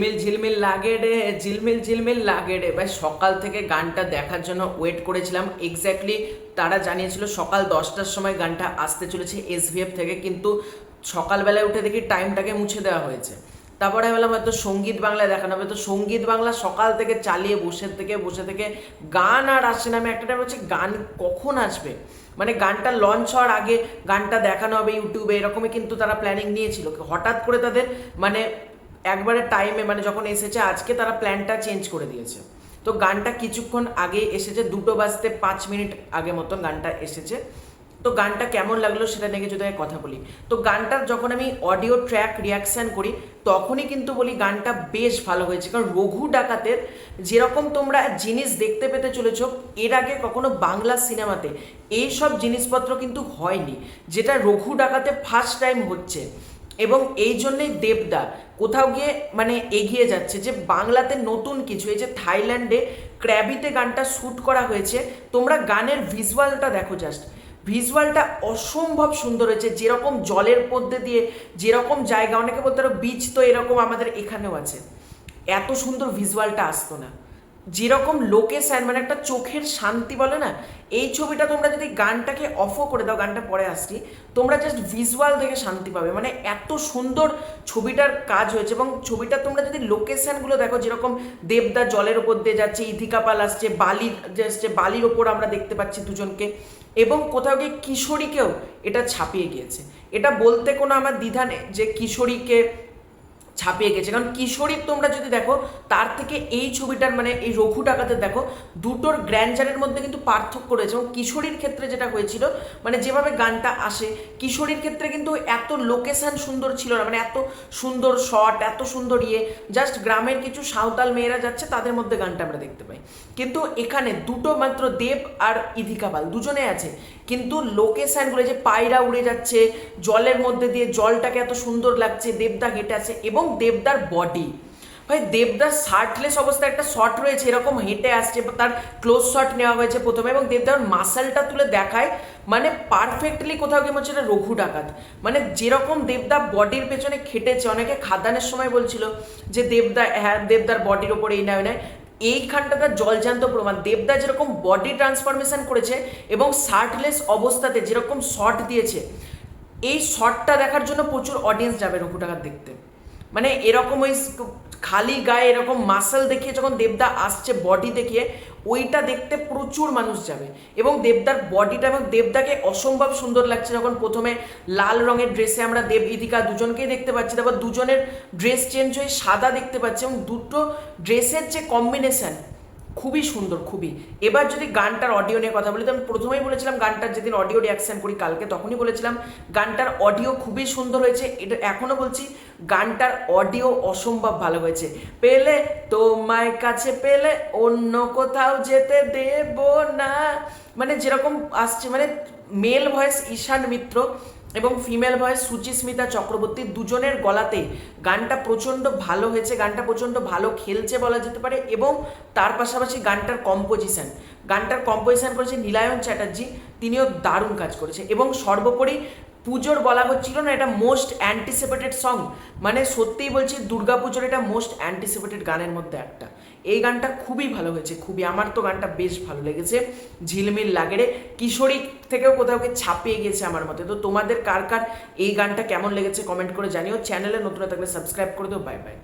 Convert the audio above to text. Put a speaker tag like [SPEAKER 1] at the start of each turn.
[SPEAKER 1] ঝিলমিল ঝিলমিল লাগে রে, ঝিলমিল ঝিলমিল লাগে রে। ভাই, সকাল থেকে গানটা দেখার জন্য ওয়েট করেছিলাম। এক্স্যাক্টলি তারা জানিয়েছিল সকাল দশটার সময় গানটা আসতে চলেছে এসভিএফ থেকে, কিন্তু সকালবেলায় উঠে দেখি টাইমটাকে মুছে দেওয়া হয়েছে। তারপরে ভাবলাম হয়তো সংগীত বাংলায় দেখানো হবে। তো সংগীত বাংলা সকাল থেকে চালিয়ে বসে থেকে বসে থেকে গান আর আসছে না। আমি একটা টাইম হচ্ছে গান কখন আসবে? মানে গানটা লঞ্চ হওয়ার আগে গানটা দেখানো হবে ইউটিউবে এরকমই কিন্তু তারা প্ল্যানিং নিয়েছিল। হঠাৎ করে তাদের মানে একবারে টাইমে মানে যখন এসেছে, আজকে তারা প্ল্যানটা চেঞ্জ করে দিয়েছে। তো গানটা কিছুক্ষণ আগে এসেছে, দুটো বাজতে পাঁচ মিনিট আগে মতন গানটা এসেছে। তো গানটা কেমন লাগল সেটা নিয়ে যদি কথা বলি। তো গানটার যখন আমি অডিও ট্র্যাক রিয়াকশান করি, তখনই কিন্তু বলি গানটা বেশ ভালো হয়েছে। কারণ রঘু ডাকাতের যেরকম তোমরা জিনিস দেখতে পেতে চলেছো, এর আগে কখনো বাংলা সিনেমাতে এই সব জিনিসপত্র কিন্তু হয়নি, যেটা রঘু ডাকাতে ফার্স্ট টাইম হচ্ছে। এবং এই জন্যই দেবদা কোথাও গিয়ে মানে এগিয়ে যাচ্ছে যে বাংলাতে নতুন কিছু, এই যে থাইল্যান্ডে ক্র্যাবিতে গানটা শ্যুট করা হয়েছে, তোমরা গানের ভিজুয়ালটা দেখো জাস্ট ভিজুয়ালটা অসম্ভব সুন্দর হয়েছে, যেরকম জলের মধ্যে দিয়ে, যেরকম জায়গা, অনেকে বলতে পারো বীজ তো এরকম আমাদের এখানেও আছে। এত সুন্দর ভিজুয়ালটা আসতো না। যেরকম লোকেশন মানে একটা চোখের শান্তি বলে না? এই ছবিটা তোমরা যদি গানটাকে অফও করে দাও, গানটা পরে আসছি, তোমরা জাস্ট ভিজুয়াল দেখে শান্তি পাবে। মানে এত সুন্দর ছবিটার কাজ হয়েছে এবং ছবিটা তোমরা যদি লোকেশনগুলো দেখো, যেরকম দেবদা জলের ওপর দিয়ে যাচ্ছে, ইথিকা পাল আসছে বালির আসছে, বালির ওপর আমরা দেখতে পাচ্ছি দুজনকে, এবং কোথাও গিয়ে কিশোরীকেও এটা ছাপিয়ে গিয়েছে। এটা বলতে কোনো আমার দ্বিধা নেই যে কিশোরীকে ছাপিয়ে গেছে। কারণ কিশোরীর তোমরা যদি দেখো, তার থেকে এই ছবিটার মানে এই রঘু টাকাতে দেখো, দুটোর গ্র্যান্ডারের মধ্যে কিন্তু পার্থক্য রয়েছে এবং কিশোরীর ক্ষেত্রে যেটা হয়েছিল মানে যেভাবে গানটা আসে, কিশোরীর ক্ষেত্রে কিন্তু এত লোকেশান সুন্দর ছিল না মানে এত সুন্দর শট এত সুন্দর ইয়ে জাস্ট গ্রামের কিছু সাঁওতাল মেয়েরা যাচ্ছে, তাদের মধ্যে গানটা আমরা দেখতে পাই। কিন্তু এখানে দুটো মাত্র দেব আর ইধিকা পাল, দুজনে আছে। কিন্তু লোকেশনগুলো যে পায়রা উড়ে যাচ্ছে, জলের মধ্যে দিয়ে জলটাকে এত সুন্দর লাগছে, দেবদা হেঁটে আছে এবং দেবদার বডি ভাই, দেবদার শার্টলেস অবস্থায় একটা শট রয়েছে, এরকম হেঁটে আসছে তার ক্লোজ শট নেওয়া হয়েছে প্রথমে এবং দেবদার মাসালটা তুলে দেখায় মানে পারফেক্টলি কোথাও গিয়ে হচ্ছে রঘু ডাকাত। মানে যেরকম দেবদা বডির পেছনে খেটেছে, অনেকে খাদানের সময় বলছিল যে দেবদা হ্যাঁ দেবদার বডির ওপরে এই নয় নয় এইখানটাটা জলজান্ত প্রমাণ। দেবদা যেরকম বডি ট্রান্সফরমেশন করেছে এবং শার্টলেস অবস্থাতে যেরকম শট দিয়েছে, এই শটটা দেখার জন্য প্রচুর অডিয়েন্স যাবে রঘু টাকার দেখতে। মানে এরকম ওই খালি গায়ে এরকম মাসল দেখিয়ে যখন দেবদা আসছে বডি দেখিয়ে, ওইটা দেখতে প্রচুর মানুষ যাবে। এবং দেবদার বডিটা এবং দেবদাকে অসম্ভব সুন্দর লাগছে যখন প্রথমে লাল রঙের ড্রেসে আমরা দেব, ইদিকা দুজনকেই দেখতে পাচ্ছি। তারপর দুজনের ড্রেস চেঞ্জ হয়ে সাদা দেখতে পাচ্ছি এবং দুটো ড্রেসের যে কম্বিনেশন খুবই সুন্দর, খুবই। এবার যদি গানটার অডিও নিয়ে কথা বলি, তো আমি প্রথমেই বলেছিলাম গানটার যেদিন অডিও রিয়াকশন করি কালকে, তখনই বলেছিলাম গানটার অডিও খুবই সুন্দর হয়েছে। এটা এখনও বলছি, গানটার অডিও অসম্ভব ভালো হয়েছে। পেলে তোমায় কাছে, পেলে অন্য কোথাও যেতে দেব না। মানে যেরকম আসছে মানে মেল ভয়েস ঈশান মিত্র এবং ফিমেল ভয়েস সুচিস্মিতা চক্রবর্তী দুজনের গলাতেই গানটা প্রচণ্ড ভালো হয়েছে, গানটা প্রচণ্ড ভালো খেলছে বলা যেতে পারে এবং তার পাশাপাশি গানটার কম্পোজিশন গানটার কম্পোজিশন করেছে নীলায়ন চ্যাটার্জি, তিনিও দারুণ কাজ করেছে এবং সর্বোপরি পুজোর বলা হচ্ছিল না, এটা মোস্ট অ্যান্টিসিপেটেড সং মানে সত্যিই বলছি দুর্গাপুজোর এটা মোস্ট অ্যান্টিসিপেটেড গানের মধ্যে একটা। এই গানটা খুবই ভালো হয়েছে, খুবই আমার তো গানটা বেশ ভালো লেগেছে। ঝিলমিল লাগে রে কিশোরী থেকেও কোথাও ছাপিয়ে গিয়েছে আমার মতে। তো তোমাদের কার কার এই গানটা কেমন লেগেছে কমেন্ট করে জানিও। চ্যানেলে নতুন থাকলে সাবস্ক্রাইব করে দিও। Bye bye